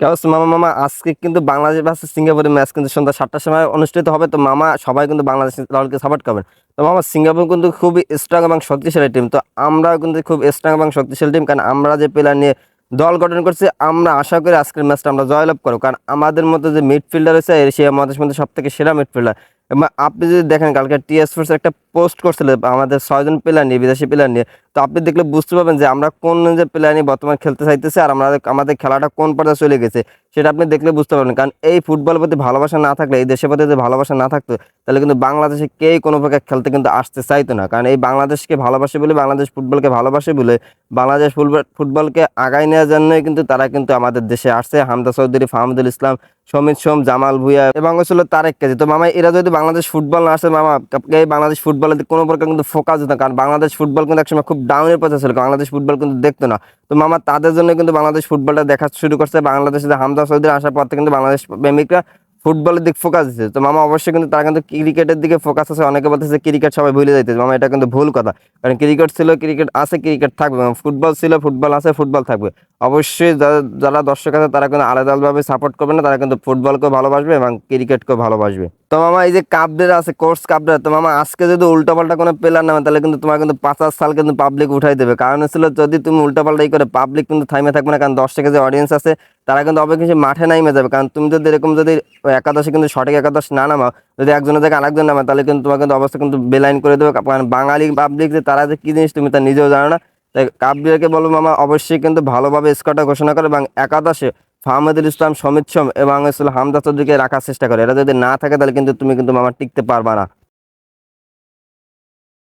কেউ মামা মামা, আজকে কিন্তু বাংলাদেশ ভার্সেস সিঙ্গাপুরের ম্যাচ কিন্তু সন্ধ্যা সাতটার সময় অনুষ্ঠিত হবে। তো মামা, সবাই কিন্তু বাংলাদেশ দলকে সাপোর্ট করবেন। তো মামা, সিঙ্গাপুর কিন্তু খুবই স্ট্রং এবং শক্তিশালী টিম তো আমরাও কিন্তু খুব স্ট্রং এবং শক্তিশালী টিম কারণ আমরা যে প্লেয়ার নিয়ে দল গঠন করছি, আমরা আশা করি আজকের ম্যাচটা আমরা জয়লাভ করব। কারণ আমাদের মতো যে মিডফিল্ডার রয়েছে এশিয়া মহাদেশের মধ্যে সব থেকে সেরা মিডফিল্ডার এবং আপনি যদি দেখেন, কালকে টিএস ফোর্স একটা পোস্ট করছিল আমাদের ছয়জন প্লেয়ার নিয়ে, বিদেশি প্লেয়ার নিয়ে। তো আপনি দেখলে বুঝতে পারবেন যে আমরা কোন যে প্লেয়ার নিয়ে বর্তমানে খেলতে চাইতেছি আর আমরা আমাদের খেলাটা কোন পর্যায়ে চলে গেছে, সেটা আপনি দেখলে বুঝতে পারবেন। কারণ এই ফুটবলের প্রতি ভালোবাসা না থাকলে, এই দেশের প্রতি যদি ভালোবাসা না থাকতো, তাহলে কিন্তু বাংলাদেশে কেই কোনো প্রকার খেলতে কিন্তু আসতে চাইতো না। কারণ এই বাংলাদেশকে ভালোবাসে বলে, বাংলাদেশ ফুটবলকে ভালোবাসে বলে, বাংলাদেশ ফুটবল ফুটবলকে আগায় নেওয়ার জন্যই কিন্তু তারা কিন্তু আমাদের দেশে আসছে। হামদা চৌধুরী, ফাহমুদুল ইসলাম, সমিত সোম, জামাল ভুইয়া এবং ছিল তারেক কেজি। তো মামা, এরা যদি বাংলাদেশ ফুটবল না আসে, মামা, এই বাংলাদেশ ফুটবলের কোনো প্রকার কিন্তু ফোকাস হতো কারণ বাংলাদেশ ফুটবল কিন্তু একসময় খুব ডাউনের পথে ছিল। বাংলাদেশ ফুটবল কিন্তু দেখতো না। তো মামা, তাদের জন্য কিন্তু বাংলাদেশ ফুটবলটা দেখা শুরু করছে। বাংলাদেশে হামদা সৌদির আসার পর থেকে কিন্তু বাংলাদেশ প্রেমিকরা ফুটবলের দিকে ফোকাস দিচ্ছে তো মামা অবশ্যই কিন্তু তারা কিন্তু ক্রিকেটের দিকে ফোকাস আছে। অনেকে বলতেছে ক্রিকেট সবাই ভুলে যাইতেছে। মামা, এটা কিন্তু ভুল কথা। কারণ ক্রিকেট ছিল, ক্রিকেট আছে, ক্রিকেট থাকবে। ফুটবল ছিল, ফুটবল আছে, ফুটবল থাকবে। অবশ্যই যারা- দর্শক আছে, তারা কিন্তু আলাদা আলাদাভাবে সাপোর্ট করবে না। তারা কিন্তু ফুটবলকেও ভালোবাসবে এবং ক্রিকেটকেও ভালোবাসবে। তো মামা, এই যে কাপদের আছে কোর্স কাপদের, তো মামা, আজকে যদি উল্টাপাল্টা কোনো প্লেয়ার নামে, তাহলে কিন্তু তোমার কিন্তু পাঁচ সাল কিন্তু পাবলিক উঠাই দেবে। কারণ ছিল যদি তুমি উল্টাপাল্টা ই করে পাবলিক কিন্তু থামে থাকবে না। কারণ দর্শকের যে অডিয়েন্স আছে তারা কিন্তু অবশ্যই মাঠে নামে যাবে। কারণ তুমি যদি এরকম যদি একাদশে কিন্তু সঠিক একাদশ না নামাও, যদি একজনের থেকে আরেকজন নামা তাহলে কিন্তু তোমার কিন্তু অবস্থা কিন্তু বেলাইন করে দেবে। কারণ বাঙালি পাবলিক যে, তারা যে কী জিনিস তুমি তা নিজেও জানো না। তাই কাবলিয়াকে বলব মামা, অবশ্যই কিন্তু ভালোভাবে স্কোয়াডটা ঘোষণা করে এবং একাদশে ফাহমদুল ইসলাম, সমিত সোম এবং হামদা চৌধুরীকে রাখার চেষ্টা করে। এরা যদি না থাকে, তাহলে কিন্তু তুমি কিন্তু মামা টিকতে পারবা না।